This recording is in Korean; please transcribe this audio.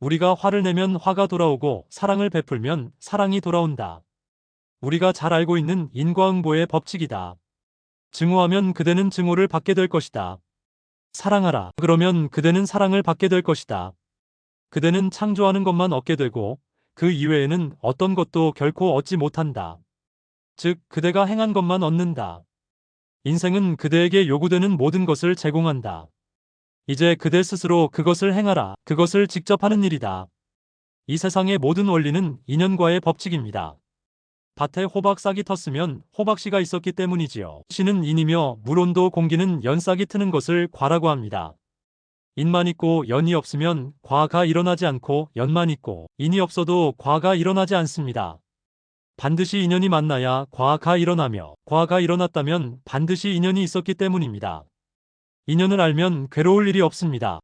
우리가 화를 내면 화가 돌아오고 사랑을 베풀면 사랑이 돌아온다. 우리가 잘 알고 있는 인과응보의 법칙이다. 증오하면 그대는 증오를 받게 될 것이다. 사랑하라. 그러면 그대는 사랑을 받게 될 것이다. 그대는 창조하는 것만 얻게 되고 그 이외에는 어떤 것도 결코 얻지 못한다. 즉, 그대가 행한 것만 얻는다. 인생은 그대에게 요구되는 모든 것을 제공한다. 이제 그대 스스로 그것을 행하라. 그것을 직접 하는 일이다. 이 세상의 모든 원리는 인연과의 법칙입니다. 밭에 호박 싹이 텄으면 호박씨가 있었기 때문이지요. 씨는 인이며 물온도 공기는 연싹이 트는 것을 과라고 합니다. 인만 있고 연이 없으면 과가 일어나지 않고 연만 있고 인이 없어도 과가 일어나지 않습니다. 반드시 인연이 만나야 과가 일어나며 과가 일어났다면 반드시 인연이 있었기 때문입니다. 인연을 알면 괴로울 일이 없습니다.